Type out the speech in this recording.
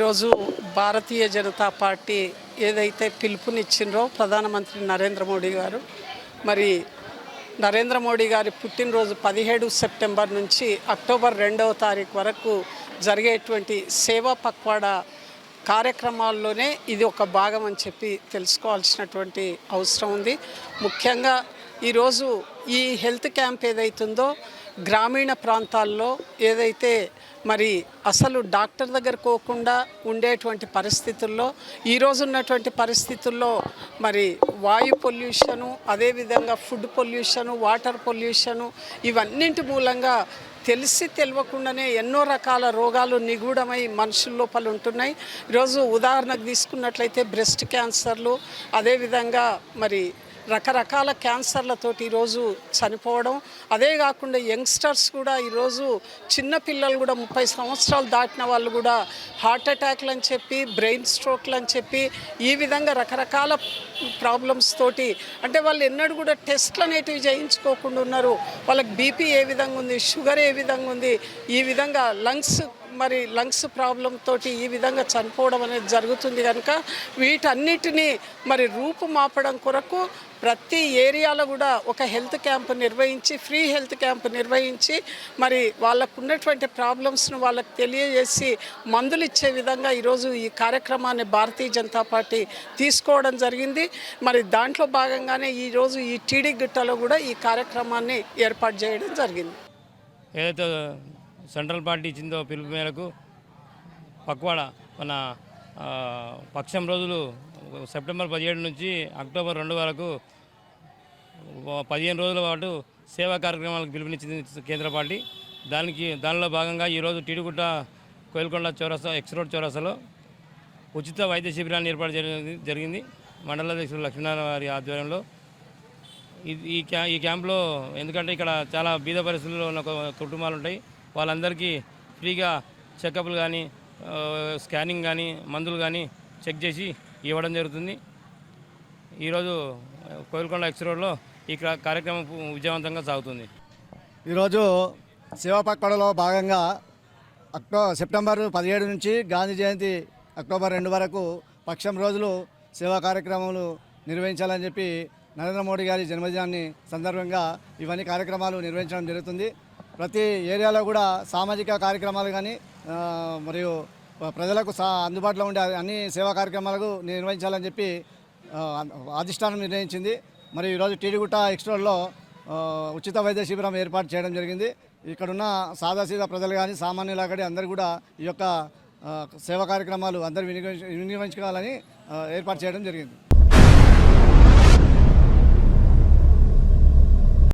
ఈరోజు భారతీయ జనతా పార్టీ ఏదైతే పిలుపునిచ్చిండ్రో ప్రధానమంత్రి నరేంద్ర మోడీ గారు మరి నరేంద్ర మోడీ గారి పుట్టినరోజు పదిహేడు సెప్టెంబర్ నుంచి అక్టోబర్ రెండవ తారీఖు వరకు జరిగేటువంటి సేవా పక్వాడా కార్యక్రమాల్లోనే ఇది ఒక భాగం అని చెప్పి తెలుసుకోవాల్సినటువంటి అవసరం ఉంది. ముఖ్యంగా ఈరోజు ఈ హెల్త్ క్యాంప్ ఏదైతుందో గ్రామీణ ప్రాంతాల్లో ఏదైతే మరి అసలు డాక్టర్ దగ్గర పోకుండా ఉండేటువంటి పరిస్థితుల్లో ఈరోజు ఉన్నటువంటి పరిస్థితుల్లో మరి వాయు పొల్యూషను అదేవిధంగా ఫుడ్ పొల్యూషను వాటర్ పొల్యూషను ఇవన్నింటి మూలంగా తెలిసి తెలియకుండానే ఎన్నో రకాల రోగాలు నిగూఢమై మనుషుల లోపల ఉంటున్నాయి. ఈరోజు ఉదాహరణకు తీసుకున్నట్లయితే బ్రెస్ట్ క్యాన్సర్లు అదేవిధంగా మరి రకరకాల క్యాన్సర్లతోటి ఈరోజు చనిపోవడం. అదే కాకుండా యంగ్స్టర్స్ కూడా ఈరోజు చిన్నపిల్లలు కూడా ముప్పై సంవత్సరాలు దాటిన వాళ్ళు కూడా హార్ట్ అటాక్లు అని చెప్పి బ్రెయిన్ స్ట్రోక్లు అని చెప్పి ఈ విధంగా రకరకాల ప్రాబ్లమ్స్ తోటి అంటే వాళ్ళు ఎన్నడూ కూడా టెస్ట్లు అనేటివి చేయించుకోకుండా ఉన్నారు. వాళ్ళకి బీపీ ఏ విధంగా ఉంది షుగర్ ఏ విధంగా ఉంది ఈ విధంగా లంగ్స్ మరి లంగ్స్ ప్రాబ్లం తోటి ఈ విధంగా చనిపోవడం అనేది జరుగుతుంది కనుక వీటన్నిటినీ మరి రూపుమాపడం కొరకు ప్రతి ఏరియాలో కూడా ఒక హెల్త్ క్యాంప్ నిర్వహించి ఫ్రీ హెల్త్ క్యాంప్ నిర్వహించి మరి వాళ్ళకు ఉన్నటువంటి ప్రాబ్లమ్స్ను వాళ్ళకి తెలియజేసి మందులు ఇచ్చే విధంగా ఈరోజు ఈ కార్యక్రమాన్ని భారతీయ జనతా పార్టీ తీసుకోవడం జరిగింది. మరి దాంట్లో భాగంగానే ఈరోజు ఈ టీడీ గిట్టలో కూడా ఈ కార్యక్రమాన్ని ఏర్పాటు చేయడం జరిగింది. ఏదైతే సెంట్రల్ పార్టీ ఇచ్చిందో పిలుపు మేరకు పక్వాడ మన పక్షం రోజులు సెప్టెంబర్ పదిహేడు నుంచి అక్టోబర్ రెండు వరకు పదిహేను రోజుల పాటు సేవా కార్యక్రమాలకు పిలుపునిచ్చింది కేంద్ర పార్టీ. దానికి దానిలో భాగంగా ఈరోజు టీడుగుట్ట కోయిల్కొండ చౌరస్తా ఎక్స్ రోడ్ చౌరస్తాలో ఉచిత వైద్య శిబిరాన్ని ఏర్పాటు చేయడం జరిగింది. మండలాధ్యక్షుడు లక్ష్మీనారాయణ వారి ఆధ్వర్యంలో. ఈ క్యా ఈ క్యాంప్లో ఎందుకంటే ఇక్కడ చాలా బీద పరిస్థితుల్లో ఉన్న కుటుంబాలు ఉంటాయి. వాళ్ళందరికీ ఫ్రీగా చెకప్లు కానీ స్కానింగ్ కానీ మందులు కానీ చెక్ చేసి ఇవ్వడం జరుగుతుంది. ఈరోజు కోయిల్కొండ ఎక్స్ రోడ్లో ఈ క్రా- కార్యక్రమం విజయవంతంగా సాగుతుంది. ఈరోజు శివపక్కడలో భాగంగా అక్టో సెప్టెంబర్ పదిహేడు నుంచి గాంధీ జయంతి అక్టోబర్ రెండు వరకు పక్షం రోజులు సేవా కార్యక్రమాలు నిర్వహించాలని చెప్పి నరేంద్ర మోడీ గారి జన్మదినాన్ని సందర్భంగా ఇవన్నీ కార్యక్రమాలు నిర్వహించడం జరుగుతుంది. ప్రతి ఏరియాలో కూడా సామాజిక కార్యక్రమాలు కానీ మరియు ప్రజలకు సా అందుబాటులో ఉండే అన్ని సేవా కార్యక్రమాలకు నిర్వహించాలని చెప్పి అధిష్టానం నిర్ణయించింది. మరి ఈరోజు టీడీగుట్ట ఎక్స్ట్రోల్లో ఉచిత వైద్య శిబిరం ఏర్పాటు చేయడం జరిగింది. ఇక్కడున్న సాదాసీదా ప్రజలు కానీ సామాన్యులు అక్కడి అందరూ కూడా ఈ యొక్క సేవా కార్యక్రమాలు అందరూ వినియోగించుకోవాలని ఏర్పాటు చేయడం జరిగింది.